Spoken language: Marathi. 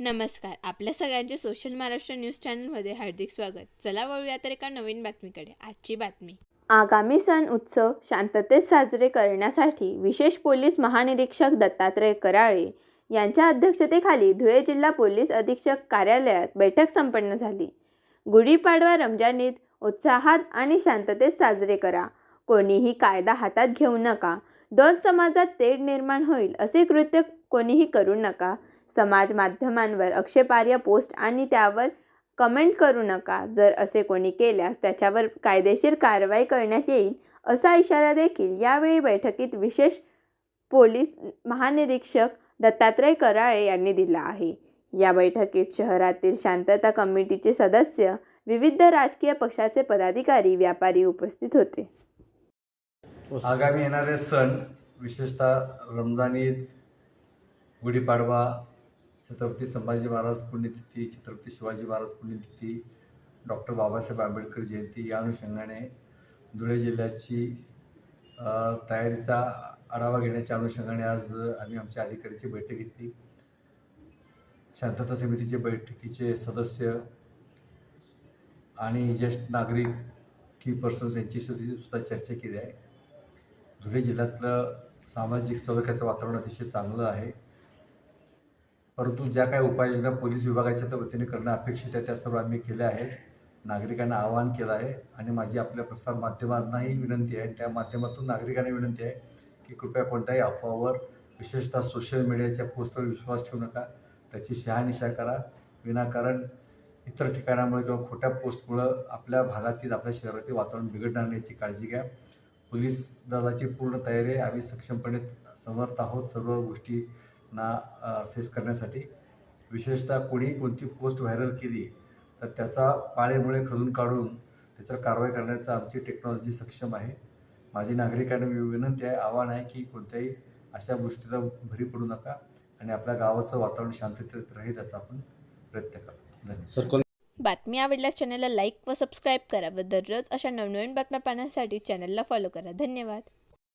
नमस्कार. आपल्या सगळ्यांचे सोशल महाराष्ट्र न्यूज चॅनलमध्ये हार्दिक स्वागत. चला वळूया तर एका नवीन बातमीकडे. आजची बातमी. आगामी सण उत्सव शांततेत साजरे करण्यासाठी विशेष पोलीस महानिरीक्षक दत्तात्रय कराळे यांच्या अध्यक्षतेखाली धुळे जिल्हा पोलीस अधीक्षक कार्यालयात बैठक संपन्न झाली. गुढीपाडवा रमजान ईद उत्साहात आणि शांततेत साजरे करा. कोणीही कायदा हातात घेऊ नका. दोन समाजात तेढ निर्माण होईल असे कृत्य कोणीही करू नका. समाज माध्यमांवर आक्षेपार्ह पोस्ट आणि त्यावर कमेंट करू नका. जर असे कोणी केल्यास त्याच्यावर कायदेशीर कारवाई करण्यात येईल असा इशारा देखील यावेळी बैठकीत विशेष पोलीस महानिरीक्षक दत्तात्रय कराळे यांनी दिला आहे. या बैठकीत शहरातील शांतता कमिटीचे सदस्य विविध राजकीय पक्षाचे पदाधिकारी व्यापारी उपस्थित होते. आगामी येणारे सण विशेषतः रमजान ईद गुढीपाडवा छत्रपती संभाजी महाराज पुण्यतिथी छत्रपती शिवाजी महाराज पुण्यतिथी डॉक्टर बाबासाहेब आंबेडकर जयंती या अनुषंगाने धुळे जिल्ह्याची तयारीचा आढावा घेण्याच्या अनुषंगाने आज आम्ही आमच्या अधिकाऱ्याची बैठक घेतली. शांतता समितीचे बैठकीचे सदस्य आणि ज्येष्ठ नागरिक की पर्सन्स यांची सुद्धा सुद्धा चर्चा केली आहे. धुळे जिल्ह्यातलं सामाजिक सौलख्याचं वातावरण अतिशय चांगलं आहे. परंतु ज्या काही उपाययोजना पोलीस विभागाच्या वतीने करणं अपेक्षित आहे त्या सर्व आम्ही केल्या आहेत. नागरिकांना आवाहन केलं आहे आणि माझी आपल्या प्रसार माध्यमांनाही विनंती आहे त्या माध्यमातून नागरिकांना विनंती आहे की कृपया कोणत्याही अफवावर विशेषतः सोशल मीडियाच्या पोस्टवर विश्वास ठेवू नका. त्याची शहानिशा करा. विनाकारण इतर ठिकाणामुळे किंवा खोट्या पोस्टमुळं आपल्या भागातील आपल्या शहरातील वातावरण बिघडणार नाही याची काळजी घ्या. पोलीस दलाची पूर्ण तयारी आहे. आम्ही सक्षमपणे समर्थ आहोत. सर्व गोष्टी गोष्टींना फेस करण्यासाठी. विशेषतः कोणी कोणती पोस्ट व्हायरल केली तर त्याचा पाळेमुळे खणून काढून त्याच्यावर कारवाई करण्याचा आमची टेक्नॉलॉजी सक्षम आहे. माझी नागरिकांना विनंती आहे आव्हान आहे की कोणत्याही अशा गोष्टीला भरी पडू नका आणि आपल्या गावाचं वातावरण शांततेत राहील याचा आपण प्रयत्न करा. धन्यवाद. बातमी आवडल्यास चॅनलला लाईक व सबस्क्राईब करा व दररोज अशा नवनवीन बातम्या पाहण्यासाठी चॅनलला फॉलो करा. धन्यवाद.